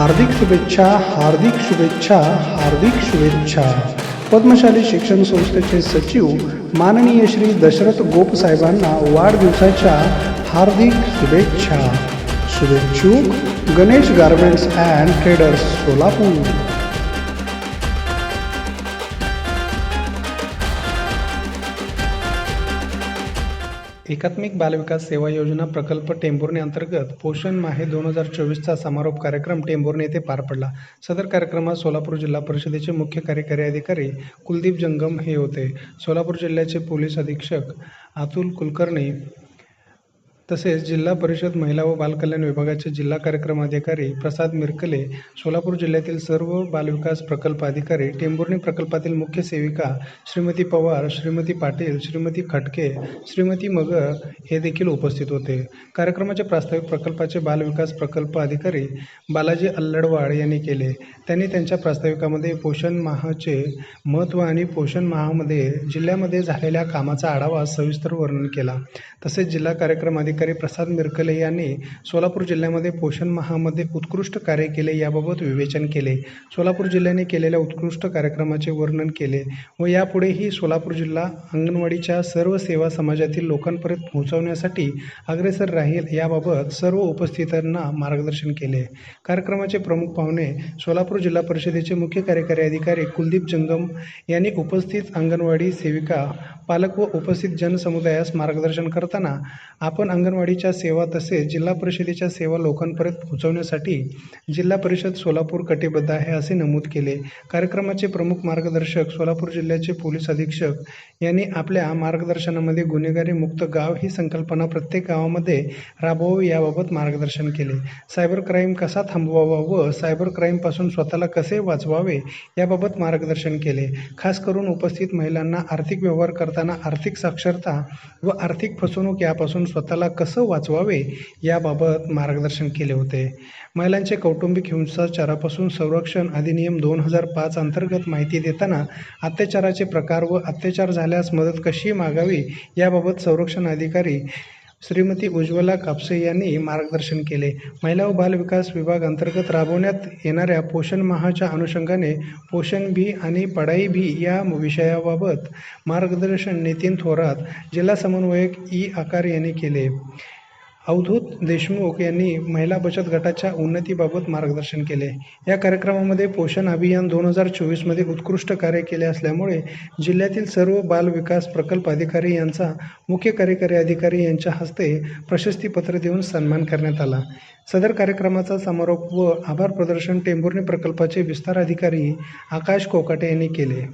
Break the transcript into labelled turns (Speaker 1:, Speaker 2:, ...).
Speaker 1: हार्दिक शुभेच्छा हार्दिक शुभेच्छा हार्दिक शुभेच्छा. पद्मशाली शिक्षण संस्थेचे सचिव माननीय श्री दशरथ गोपसाहेबांना वाढदिवसाच्या हार्दिक शुभेच्छा. शुभेच्छुक Ganesh garments and traders Solapur. एकात्मिक बालविकास सेवा योजना प्रकल्प टेंभुर्णे अंतर्गत पोषण माहे दोन हजार चोवीसचा समारोप कार्यक्रम टेंभुर्णे येथे पार पडला. सदर कार्यक्रमात सोलापूर जिल्हा परिषदेचे मुख्य कार्यकारी अधिकारी कुलदीप जंगम हे होते. सोलापूर जिल्ह्याचे पोलीस अधीक्षक अतुल कुलकर्णी तसेच जिल्हा परिषद महिला व बालकल्याण विभागाचे जिल्हा कार्यक्रम अधिकारी प्रसाद मिरकले सोलापूर जिल्ह्यातील सर्व बालविकास प्रकल्प अधिकारी टेंभुर्णी प्रकल्पातील मुख्य सेविका श्रीमती पवार श्रीमती पाटील श्रीमती खटके श्रीमती मगर हे देखील उपस्थित होते. कार्यक्रमाचे प्रास्ताविक प्रकल्पाचे बालविकास प्रकल्प अधिकारी बालाजी अल्लडवाड यांनी केले. त्यांनी त्यांच्या प्रास्ताविकामध्ये पोषण माहाचे महत्त्व आणि पोषण माहामध्ये जिल्ह्यामध्ये झालेल्या कामाचा आढावा सविस्तर वर्णन केला. तसेच जिल्हा कार्यक्रम अधिकारी प्रसाद मिरकले यांनी सोलापूर जिल्ह्यामध्ये पोषण महामध्ये उत्कृष्ट कार्य केले याबाबत विवेचन केले. सोलापूर जिल्ह्याने केलेल्या उत्कृष्ट कार्यक्रमाचे वर्णन केले व यापुढेही सोलापूर जिल्हा अंगणवाडीच्या सर्व सेवा समाजातील लोकांपर्यंत पोहोचवण्यासाठी अग्रेसर राहील याबाबत सर्व उपस्थितांना मार्गदर्शन केले. कार्यक्रमाचे प्रमुख पाहुणे सोलापूर जिल्हा परिषदेचे मुख्य कार्यकारी अधिकारी कुलदीप जंगम यांनी उपस्थित अंगणवाडी सेविका पालक व उपस्थित जनसमुदायास मार्गदर्शन करताना आपण अंगणवाडीच्या सेवा तसेच जिल्हा परिषदेच्या सेवा लोकांपर्यंत पोहोचवण्यासाठी जिल्हा परिषद सोलापूर कटिबद्ध आहे असे नमूद केले. कार्यक्रमाचे प्रमुख मार्गदर्शक सोलापूर जिल्ह्याचे पोलीस अधीक्षक यांनी आपल्या मार्गदर्शनामध्ये गुन्हेगारी मुक्त गाव ही संकल्पना प्रत्येक गावामध्ये राबवावी याबाबत मार्गदर्शन केले. सायबर क्राईम कसा थांबवावा व सायबर क्राईमपासून स्वतःला कसे वाचवावे याबाबत मार्गदर्शन केले. खास करून उपस्थित महिलांना आर्थिक व्यवहार करता करताना आर्थिक साक्षरता व आर्थिक फसवणूक यापासून स्वतःला कसं वाचवावे याबाबत मार्गदर्शन केले होते. महिलांचे कौटुंबिक हिंसाचारापासून संरक्षण अधिनियम दोन हजार पाच अंतर्गत माहिती देताना अत्याचाराचे प्रकार व अत्याचार झाल्यास मदत कशी मागावी याबाबत संरक्षण अधिकारी श्रीमती उज्ज्वला कापसे यांनी मार्गदर्शन केले. महिला व बालविकास विभाग अंतर्गत राबवण्यात येणाऱ्या पोषण माहाच्या अनुषंगाने पोषण भी आणि पढाई भी या विषयाबाबत मार्गदर्शन नितीन थोरात जिल्हा समन्वयक ई आकार यांनी केले. अवधूत देशमुख यांनी महिला बचत गटाच्या उन्नतीबाबत मार्गदर्शन केले. या कार्यक्रमामध्ये पोषण अभियान दोन हजार चोवीसमध्ये उत्कृष्ट कार्य केले असल्यामुळे जिल्ह्यातील सर्व बाल विकास प्रकल्प अधिकारी यांचा मुख्य कार्यकारी अधिकारी यांच्या हस्ते प्रशस्तीपत्र देऊन सन्मान करण्यात आला. सदर कार्यक्रमाचा समारोप व आभार प्रदर्शन टेंभुर्णी प्रकल्पाचे विस्तार अधिकारी आकाश कोकाटे यांनी केले.